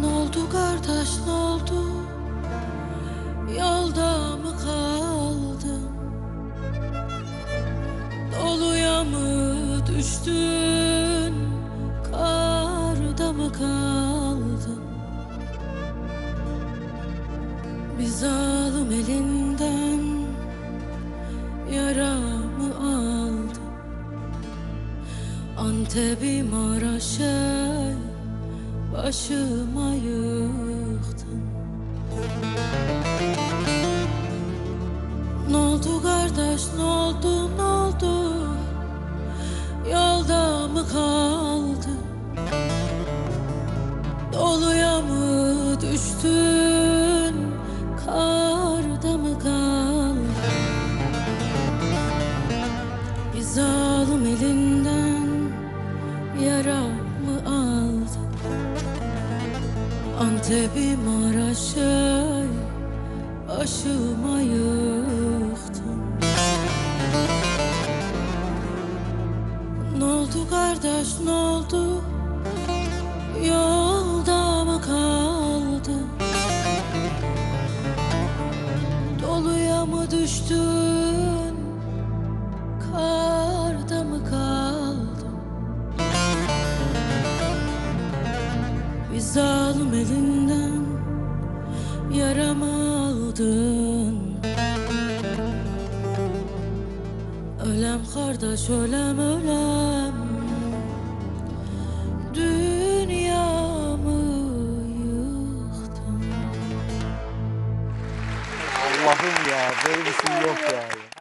Ne oldu kardeş ne oldu? Yolda mı kaldın? Doluya mı düştün? Karda mı kaldın? Biz alım elinden yara. Antep'i Maraş'a Başıma yıktın. Ne oldu kardeş ne oldu ne oldu? Yolda mı kaldı Doluya mı düştün? Karda mı kaldı Bir zalim elinden Yaramı aldı Antep'i Maraş'a Başıma yıktın. Ne oldu kardeş ne oldu? Yolda mı kaldı Doluya mı düştün zalim elinden Yaramı aldın. Ölem kardeş ölem ölem. Dünyamı yıktın. Allah'ım ya böyle bir şey yok ya.